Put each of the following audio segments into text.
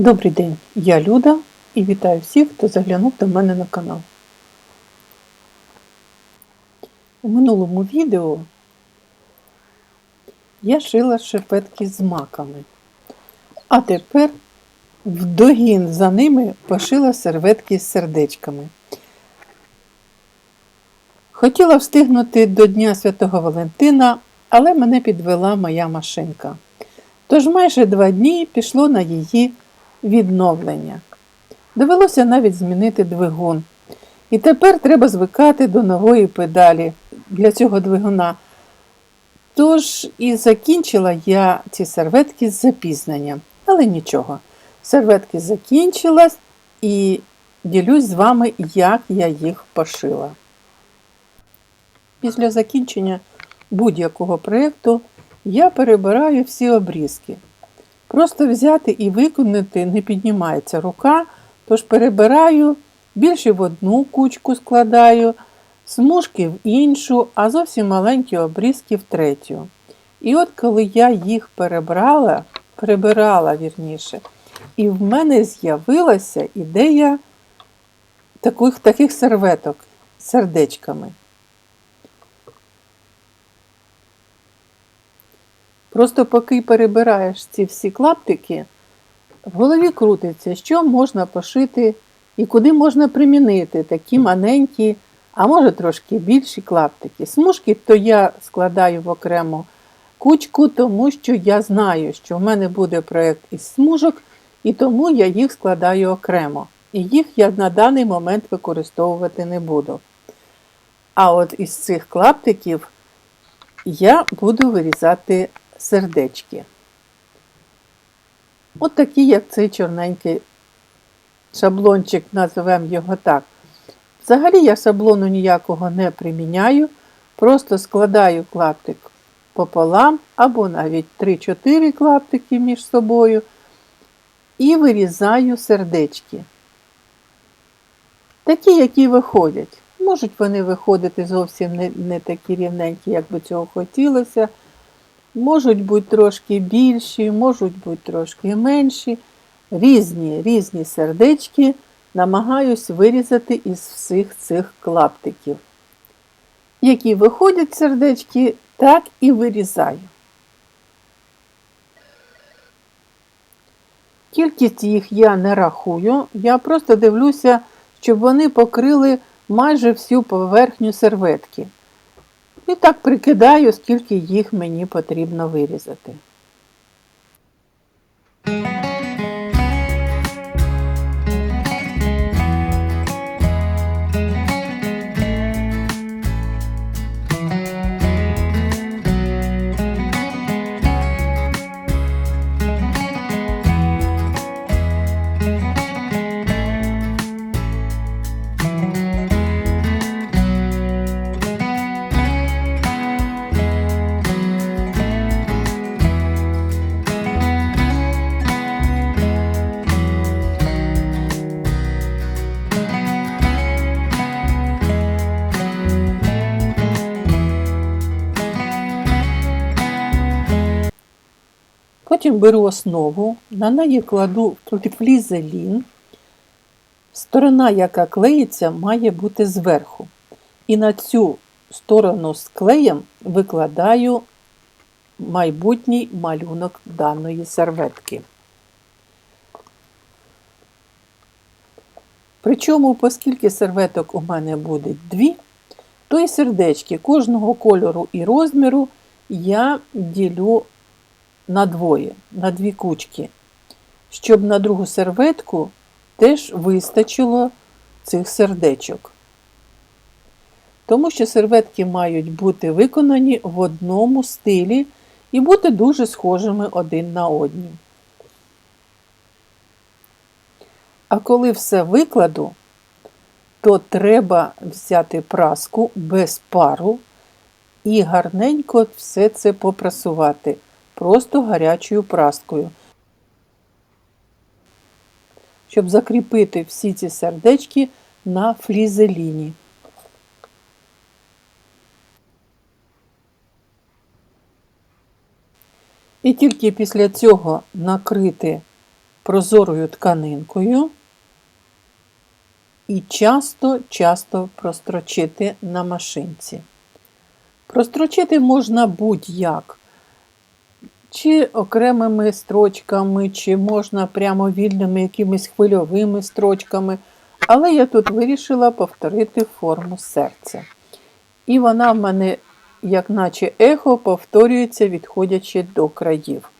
Добрий день, я Люда і вітаю всіх, хто заглянув до мене на канал. У минулому відео я шила шерпетки з маками, а тепер вдогін за ними пошила серветки з сердечками. Хотіла встигнути до Дня Святого Валентина, але мене підвела моя машинка. Тож майже два дні пішло на її відновлення. Довелося навіть змінити двигун. І тепер треба звикати до нової педалі для цього двигуна. Тож і закінчила я ці серветки з запізненням. Але нічого. Серветки закінчилась і ділюсь з вами, як я їх пошила. Після закінчення будь-якого проєкту я перебираю всі обрізки. Просто взяти і виконати не піднімається рука, тож перебираю, більше в одну кучку складаю, смужки в іншу, а зовсім маленькі обрізки в третю. І от коли я їх перебрала, перебирала вірніше, і в мене з'явилася ідея таких, таких серветок сердечками. Просто поки перебираєш ці всі клаптики, в голові крутиться, що можна пошити і куди можна примінити такі маленькі, а може трошки більші клаптики. Смужки то я складаю в окрему кучку, тому що я знаю, що в мене буде проєкт із смужок, і тому я їх складаю окремо. І їх я на даний момент використовувати не буду. А от із цих клаптиків я буду вирізати сердечки. От такі, як цей чорненький шаблончик, називаємо його так. Взагалі я шаблону ніякого не приміняю, просто складаю клаптик пополам, або навіть 3-4 клаптики між собою і вирізаю сердечки. Такі, які виходять. Можуть вони виходити зовсім не, не такі рівненькі, як би цього хотілося. Можуть бути трошки більші, можуть бути трошки менші. Різні різні сердечки намагаюсь вирізати із всіх цих клаптиків. Які виходять сердечки, так і вирізаю. Кількість їх я не рахую, я просто дивлюся, щоб вони покрили майже всю поверхню серветки. І так прикидаю, скільки їх мені потрібно вирізати. Потім беру основу, на неї кладу флізелін. Сторона, яка клеїться, має бути зверху. І на цю сторону з клеєм викладаю майбутній малюнок даної серветки. Причому, оскільки серветок у мене буде дві, то і сердечки кожного кольору і розміру я ділю на двоє, на дві кучки, щоб на другу серветку теж вистачило цих сердечок. Тому що серветки мають бути виконані в одному стилі і бути дуже схожими один на одні. А коли все викладу, то треба взяти праску без пару і гарненько все це попрасувати просто гарячою праскою, щоб закріпити всі ці сердечки на флізеліні. І тільки після цього накрити прозорою тканинкою і часто-часто прострочити на машинці. Прострочити можна будь-як. Чи окремими строчками, чи можна прямо вільними якимись хвильовими строчками. Але я тут вирішила повторити форму серця. І вона в мене, як наче ехо, повторюється, відходячи до країв.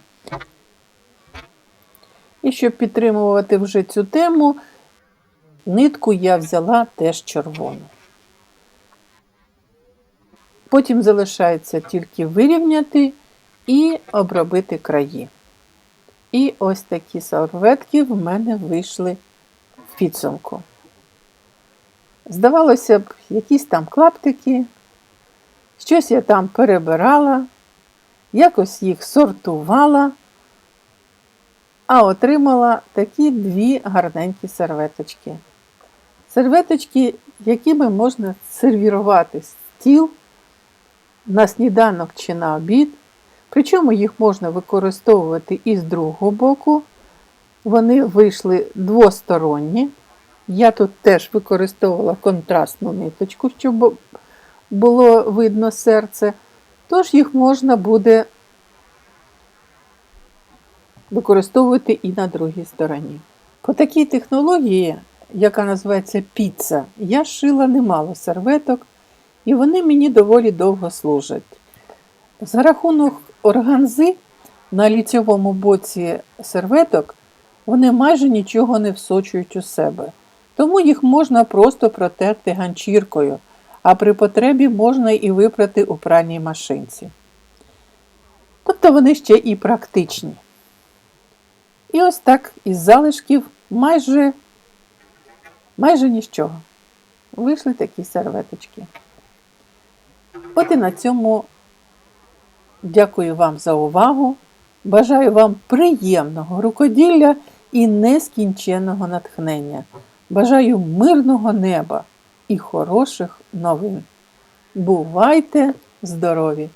І щоб підтримувати вже цю тему, нитку я взяла теж червону. Потім залишається тільки вирівняти і обробити краї. І ось такі серветки в мене вийшли в підсумку. Здавалося б, якісь там клаптики, щось я там перебирала, якось їх сортувала, а отримала такі дві гарненькі серветочки. Серветочки, якими можна сервірувати стіл на сніданок чи на обід. Причому їх можна використовувати і з другого боку. Вони вийшли двосторонні. Я тут теж використовувала контрастну ниточку, щоб було видно серце. Тож їх можна буде використовувати і на другій стороні. По такій технології, яка називається піца, я шила немало серветок, і вони мені доволі довго служать. За рахунок органзи на ліцьовому боці серветок вони майже нічого не всочують у себе. Тому їх можна просто протерти ганчіркою, а при потребі можна і випрати у пральній машинці. Тобто вони ще і практичні. І ось так із залишків майже, майже нічого. Вийшли такі серветочки. От і на цьому дякую вам за увагу. Бажаю вам приємного рукоділля і нескінченного натхнення. Бажаю мирного неба і хороших новин. Бувайте здорові!